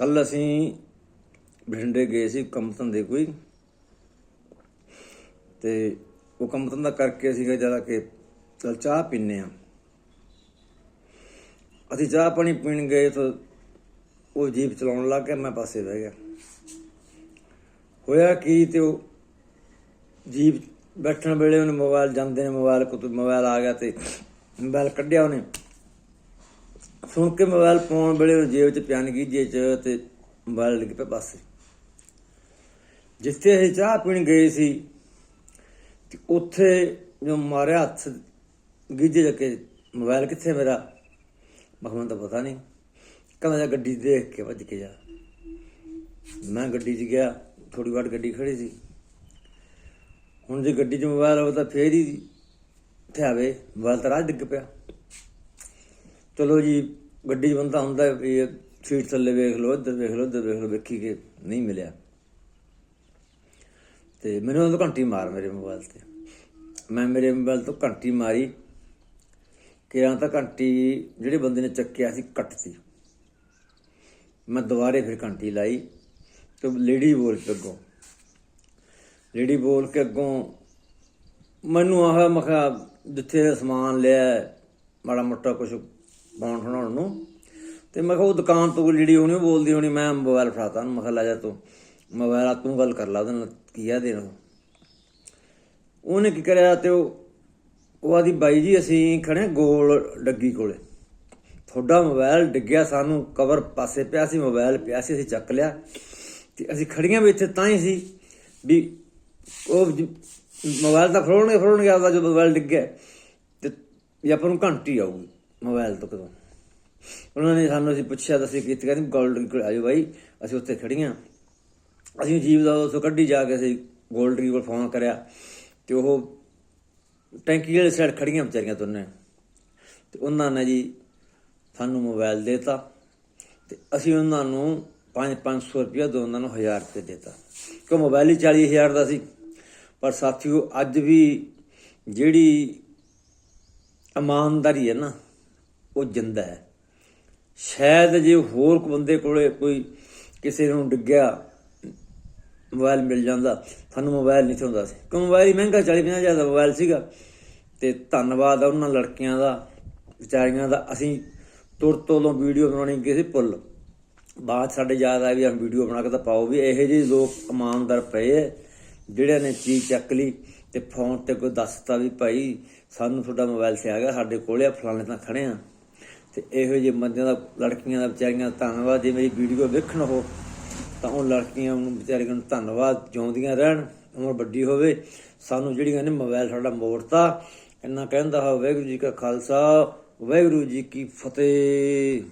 ਕੱਲ ਅਸੀਂ ਬਠਿੰਡੇ ਗਏ ਸੀ ਕੰਮ ਧੰਦੇ ਕੋਈ। ਤੇ ਉਹ ਕੰਮ ਧੰਦਾ ਕਰਕੇ ਅਸੀਂ ਗਏ ਜਰਾ ਕਿ ਚਲ ਚਾਹ ਪੀਨੇ ਆ ਅਸੀਂ ਚਾਹ ਪਾਣੀ ਪੀਣ ਗਏ ਤਾਂ ਉਹ ਜੀਪ ਚਲਾਉਣ ਲੱਗ ਗਿਆ, ਮੈਂ ਪਾਸੇ ਬਹਿ ਗਿਆ। ਹੋਇਆ ਕੀ ਤੇ ਉਹ ਜੀਪ ਬੈਠਣ ਵੇਲੇ ਉਹਨੇ ਮੋਬਾਈਲ ਜਾਂਦੇ ਨੇ ਮੋਬਾਈਲ ਕੋ ਮੋਬਾਈਲ ਆ ਗਿਆ ਤੇ ਮੋਬਾਈਲ ਕੱਢਿਆ ਉਹਨੇ। ਸੁਣ ਕੇ ਮੋਬਾਈਲ ਪਾਉਣ ਵੇਲੇ ਜੇਬ 'ਚ ਪਿਆਨ ਗਈ ਚ ਤੇ ਮੋਬਾਈਲ ਡਿੱਗ ਪਿਆ ਪਾਸੇ। ਜਿੱਥੇ ਅਸੀਂ ਚਾਹ ਪੀਣ ਗਏ ਸੀ, ਤੇ ਉੱਥੇ ਜੋ ਮਾਰਿਆ ਹੱਥ ਗੀਜੇ ਜੱਕੇ ਮੋਬਾਈਲ ਕਿੱਥੇ ਮੇਰਾ? ਮੈਂ ਕਿਹਾ ਮੈਨੂੰ ਤਾਂ ਪਤਾ ਨਹੀਂ। ਕਹਿੰਦਾ ਜਾ ਗੱਡੀ ਦੇਖ ਕੇ ਭੱਜ ਕੇ ਜਾ। ਮੈਂ ਗੱਡੀ 'ਚ ਗਿਆ ਥੋੜੀ ਵਾਰ ਗੱਡੀ ਖੜੀ ਸੀ। ਹੁਣ ਜੇ ਗੱਡੀ 'ਚ ਮੋਬਾਈਲ ਹੋਵੇ ਤਾਂ ਫੇਰ ਹੀ ਇੱਥੇ ਆਵੇ, ਮੋਬਾਈਲ ਤਾਂ ਰਾਹ ਡਿੱਗ ਪਿਆ। ਚਲੋ ਜੀ, ਗੱਡੀ 'ਚ ਬੰਦਾ ਹੁੰਦਾ ਵੀ ਸੀਟ ਥੱਲੇ ਵੇਖ ਲਓ, ਇੱਧਰ ਵੇਖ ਲਓ, ਇੱਧਰ ਵੇਖ ਲਓ, ਵੇਖੀ ਕਿ ਨਹੀਂ ਮਿਲਿਆ। ਤੇ ਮੈਨੂੰ ਉਹ ਘੰਟੀ ਮਾਰ ਮੇਰੇ ਮੋਬਾਈਲ ਤੇ। ਮੈਂ ਮੇਰੇ ਮੋਬਾਈਲ ਤੋਂ ਘੰਟੀ ਮਾਰੀ ਕਿ ਤਾਂ ਘੰਟੀ ਜਿਹੜੇ ਬੰਦੇ ਨੇ ਚੱਕਿਆ ਸੀ ਕੱਟਤੀ ਮੈਂ ਦੁਬਾਰੇ ਫਿਰ ਘੰਟੀ ਲਾਈ ਤੇ ਲੇਡੀ ਬੋਲ ਕੇ ਅੱਗੋਂ। ਲੇਡੀ ਬੋਲ ਕੇ ਅੱਗੋਂ ਮੈਨੂੰ ਆਹ ਮਖਾ ਜਿੱਥੇ ਸਮਾਨ ਲਿਆ, ਮਾੜਾ ਮੋਟਾ ਕੁਝ ਪਾਉਣ ਠਣਾਉਣ ਨੂੰ। ਤੇ ਮੈਂ ਕਿਹਾ ਉਹ ਦੁਕਾਨ ਤੋਂ ਜਿਹੜੀ ਹੋਣੀ ਉਹ ਬੋਲਦੀ ਹੋਣੀ, ਮੈਂ ਮੋਬਾਈਲ ਫੜਾਤਾ ਉਹਨੂੰ, ਮੈਂ ਕਿਹਾ, ਲੈ ਜਾ ਤੂੰ ਮੋਬਾਈਲ ਆ, ਤੂੰ ਗੱਲ ਕਰ ਲਾ ਉਹਦੇ ਨਾਲ, ਕੀ ਆ ਦੇਣਾ ਉਹਨੇ ਕੀ ਕਰਿਆ ਤੇ ਉਹ ਉਹ ਆਦੀ ਬਾਈ ਜੀ, ਅਸੀਂ ਖੜੇ ਗੋਲ ਡੱਗੀ ਕੋਲੇ। ਤੁਹਾਡਾ ਮੋਬਾਈਲ ਡਿੱਗਿਆ, ਸਾਨੂੰ ਕਵਰ ਪਾਸੇ ਪਿਆ ਸੀ ਮੋਬਾਈਲ ਪਿਆ ਸੀ, ਅਸੀਂ ਚੱਕ ਲਿਆ। ਤੇ ਅਸੀਂ ਖੜੀਆਂ ਵੀ ਇੱਥੇ ਤਾਂ ਹੀ ਸੀ ਵੀ ਉਹ ਜ- ਮੋਬਾਈਲ ਤਾਂ ਫੜੋਣਗੇ ਫੜੋਣਗੇ ਆਪਦਾ ਜਦੋਂ ਮੋਬਾਈਲ ਡਿੱਗਿਆ, ਤੇ ਵੀ ਆਪਾਂ ਨੂੰ ਘੰਟੀ ਆਊਗੀ। ਮੋਬਾਈਲ ਤੋਂ ਕਦੋਂ। ਉਹਨਾਂ ਨੇ ਸਾਨੂੰ ਅਸੀਂ ਪੁੱਛਿਆ ਤਾਂ ਅਸੀਂ ਕੀਤੀ ਕਹਿੰਦੇ ਗੋਲਡ ਕੋਲ ਆਜੋ ਬਾਈ, ਅਸੀਂ ਉੱਥੇ ਖੜੀਆਂ ਅਸੀਂ ਜੀਵ ਦਾ ਉਸੋਂ ਕੱਢੀ ਜਾ ਕੇ ਅਸੀਂ ਗੋਲਡ ਕੋਲ ਫੋਨ ਕਰਿਆ ਤੇ ਉਹ ਟੈਂਕੀ ਵਾਲੇ ਸਾਈਡ ਖੜੀਆਂ ਵਿਚਾਰੀਆਂ ਦੋਨੇ। ਤੇ ਉਹਨਾਂ ਨੇ ਜੀ ਸਾਨੂੰ ਮੋਬਾਈਲ ਦੇਤਾ ਤੇ ਅਸੀਂ ਉਹਨਾਂ ਨੂੰ 5-500 ਦੋ ਉਹਨਾਂ ਨੂੰ 1000 'ਤੇ ਦੇਤਾ। ਕਿ ਮੋਬਾਈਲ ਹੀ 40000 ਦਾ ਸੀ, ਪਰ ਸਾਥੀਓ ਅੱਜ ਵੀ ਜਿਹੜੀ ਇਮਾਨਦਾਰੀ ਹੈ ਨਾ ਉਹ ਜਿੰਦਾ ਹੈ। ਸ਼ਾਇਦ ਜੇ ਹੋਰ ਕੋ ਬੰਦੇ ਕੋਲੇ ਕੋਈ ਕਿਸੇ ਨੂੰ ਡਿੱਗਿਆ ਮੋਬਾਈਲ ਮਿਲ ਜਾਂਦਾ, ਸਾਨੂੰ ਮੋਬਾਈਲ ਨਹੀਂ ਸੀ ਹੁੰਦਾ ਸੀ। ਕਿਉਂ ਮੋਬਾਈਲ ਹੀ ਮਹਿੰਗਾ 40 50 ਹਜ਼ਾਰ ਦਾ ਮੋਬਾਈਲ ਸੀਗਾ। ਤੇ ਧੰਨਵਾਦ ਆ ਉਹਨਾਂ ਲੜਕੀਆਂ ਦਾ, ਵਿਚਾਰੀਆਂ ਦਾ। ਅਸੀਂ ਤੁਰ ਤੋਂ ਵੀਡੀਓ ਬਣਾਉਣੀ ਕਿਸੇ ਪੁੱਲ ਬਾਅਦ ਸਾਡੇ ਯਾਦ ਆ ਵੀ ਹਮ ਵੀਡੀਓ ਬਣਾ ਕੇ ਤਾਂ ਪਾਓ ਵੀ ਇਹੋ ਜਿਹੇ ਲੋਕ ਇਮਾਨਦਾਰ ਪਏ ਐ, ਜਿਹੜਿਆਂ ਨੇ ਚੀਜ਼ ਚੱਕ ਲਈ ਤੇ ਫੋਨ ਤੇ ਕੋਈ ਦੱਸਤਾ ਵੀ ਭਾਈ ਸਾਨੂੰ ਤੁਹਾਡਾ ਮੋਬਾਈਲ ਸੇ ਆ ਗਿਆ, ਸਾਡੇ ਕੋਲੇ ਆ, ਫਲਾਣੇ ਤਾਂ ਖੜੇ ਆ। ਤੇ ਇਹੋ ਜਿਹੇ ਬੰਦਿਆਂ ਦਾ, ਲੜਕੀਆਂ ਦਾ ਵਿਚਾਰੀਆਂ ਦਾ ਧੰਨਵਾਦ। ਜੇ ਮੇਰੀ ਵੀਡੀਓ ਵੇਖਣ ਹੋ, ਤਾਂ ਉਹ ਲੜਕੀਆਂ ਨੂੰ ਵਿਚਾਰੀਆਂ ਨੂੰ ਧੰਨਵਾਦ ਜਿਉਂਦੀਆਂ ਰਹਿਣ, ਉਮਰ ਵੱਡੀ ਹੋਵੇ। ਸਾਨੂੰ ਜਿਹੜੀਆਂ ਨੇ ਮੋਬਾਈਲ ਸਾਡਾ ਮੋੜਤਾ, ਇੰਨਾ ਕਹਿੰਦਾ ਹਾਂ ਵਾਹਿਗੁਰੂ ਜੀ ਕਾ ਖਾਲਸਾ, ਵਾਹਿਗੁਰੂ ਜੀ ਕੀ ਫਤਿਹ।